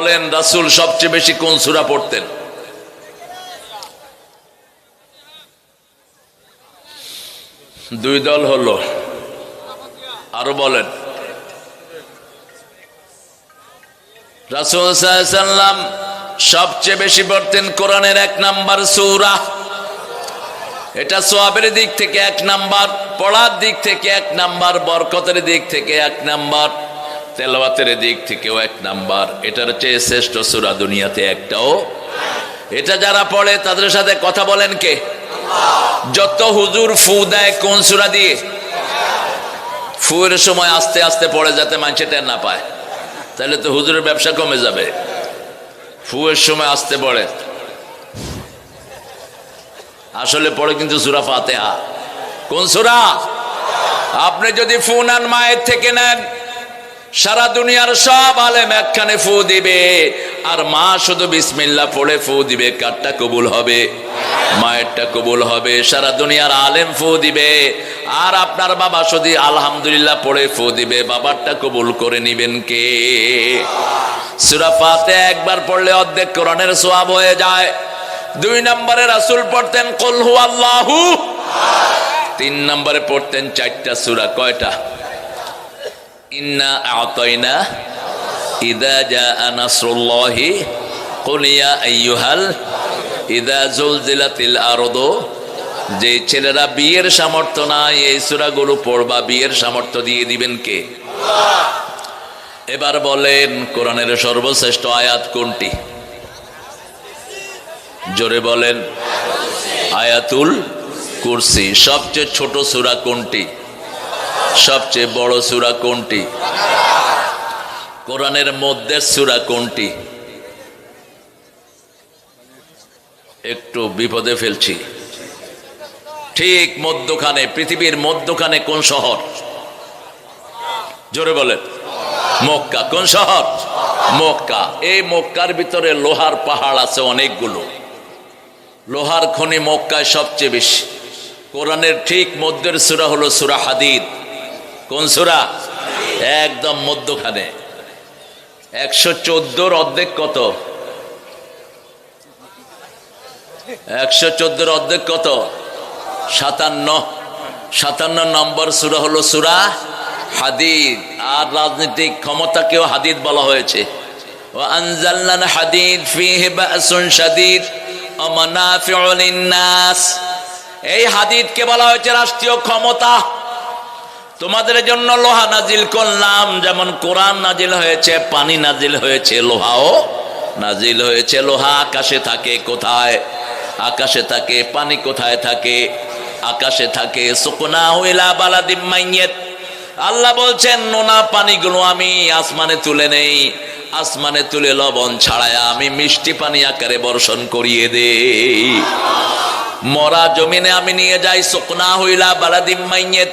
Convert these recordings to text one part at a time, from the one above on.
বলেন, রাসূল সবচেয়ে বেশি কোন সূরা পড়তেন? দুই দল হলো। আরও বলেন। রাসূল সবচেয়ে বেশি পড়তেন কোরআনের এক নাম্বার সূরা। এটা সোয়াবের দিক থেকে এক নাম্বার, পড়ার দিক থেকে এক নাম্বার, বরকতের দিক থেকে এক নাম্বার। তেলাওয়াতের দিক থেকেও এক নাম্বার। এটার চেয়ে শ্রেষ্ঠ সুরা দুনিয়াতে একটাও। এটা যারা পড়ে, তাদের সাথে কথা বলেন কে? যত হুজুর ফু দেয় কোন সুরা দিয়ে? ফুয়ের সময় আস্তে আস্তে পড়ে যাতে মানুষে টের না পায়। তাহলে তো হুজুরের ব্যবসা কমে যাবে। ফুয়ের সময় আসতে পড়ে। আসলে পড়ে কিন্তু সুরা ফাতেহা। কোন সুরা? আপনি যদি ফু নেন, মায়ের থেকে নেন সারা দুনিয়ার সব আলেম একখানে ফু দিবে। আর মা শুধু বিসমিল্লা পড়ে ফু দিবে, কারটা কবুল হবে? মায়েরটা কবুল হবে, সারা দুনিয়ার আলেম ফু দিবে। আর আপনার বাবা শুধু আলহামদুলিল্লাহ পড়ে ফু দিবে, বাবারটা কবুল করে নিবেন কে? সুরা ফাতে একবার পড়লে অর্ধেক কোরআনের সোয়াব হয়ে যায়। দুই নম্বরে রাসুল পড়তেন কলহু আল্লাহু তিন নম্বরে পড়তেন, চারটা সুরা, কয়টা? ইন্না আতয়না ইদা জা নাসরুল্লাহি কুলিয়া আইয়ুহাল ইদা জুলজিলাতিল আরদু যে ছেলেরা বিয়ের সামর্থ্য নাই, এই সূরাগুলো পড়বা, বিয়ের সামর্থ্য দিয়ে দিবেন কে? এবার বলেন, কোরআনের সর্বশ্রেষ্ঠ আয়াত কোনটি? জোরে বলেন, আয়াতুল কুরসি। সবচেয়ে ছোট সূরা কোনটি? সবচেয়ে বড় সুরা কোনটি? কোরআনের মধ্যে সূরা কোনটি? একটু বিপদে ফেলছি। ঠিক মধ্যখানে, পৃথিবীর মধ্যখানে কোন শহর? জোরে বলেন। মক্কা। কোন শহর? মক্কা। এই মক্কার ভিতরে লোহার পাহাড় আছে অনেকগুলো। লোহার খনি মক্কায় সবচেয়ে বেশি। কোরআনের ঠিক মধ্যের সুরা হলো সুরা হাদিদ। কোন সুরা? একদম মধ্যখানে। একশো চোদ্দোর অর্ধেক কত? একশো চোদ্দোর অর্ধেক কত? সাতান্ন। সাতান্ন নম্বর সুরা হলো সুরা হাদিদ। আর রাজনৈতিক ক্ষমতাকেও হাদিদ বলা হয়েছে। শাদীদ ও মানাফিউ এই হাদিদকে বলা হয়েছে রাষ্ট্রীয় ক্ষমতা। তোমাদের জন্য লোহা নাজিল করলাম। যেমন কোরআন নাজিল হয়েছে, পানি নাজিল হয়েছে, লোহাও নাজিল হয়েছে। লোহা আকাশে থাকে কোথায়? আকাশে থাকে, পানি কোথায় থাকে? আকাশে থাকে। সুকনা হইলা বালাদিম মাইয়েত। আল্লাহ বলছেন, নোনা পানিগুলো আমি আসমানে তুলে নেই। আসমানে তুলে লবণ ছাড়ায় আমি মিষ্টি পানি আকারে বর্ষণ করিয়ে দেই। মরা জমিনে আমি নিয়ে যাই শুকনা হইলা বালাদিম মাইয়েত।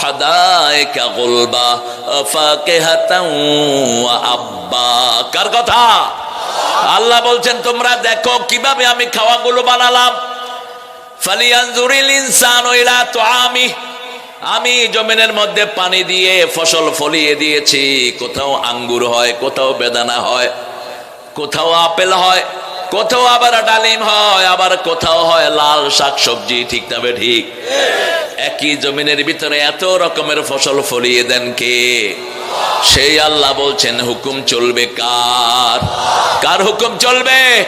হাদায়কা গোলবা ফাকিহাতাও ওয়া আব্বা। কার কথা? আল্লাহ বলছেন, তোমরা দেখো কীভাবে আমি খাওয়াগুলো বানালাম। ফালিয়ানজুরিল ইনসানু ইলা তুআমি। আমি জমিনের মধ্যে পানি দিয়ে ফসল ফলিয়ে দিয়েছি। কোথাও আঙ্গুর হয়, কোথাও বেদানা হয়, কোথাও আপেল হয়, কোথাও আবার ডালিম হয়, আবার কোথাও হয় লাল শাক সবজি ঠিক তবে ঠিক? একই জমিনের ভিতরে এত রকমের ফসল ফলিয়ে দেন কে? সেই আল্লাহ বলছেন, হুকুম চলবে কার? কার হুকুম চলবে?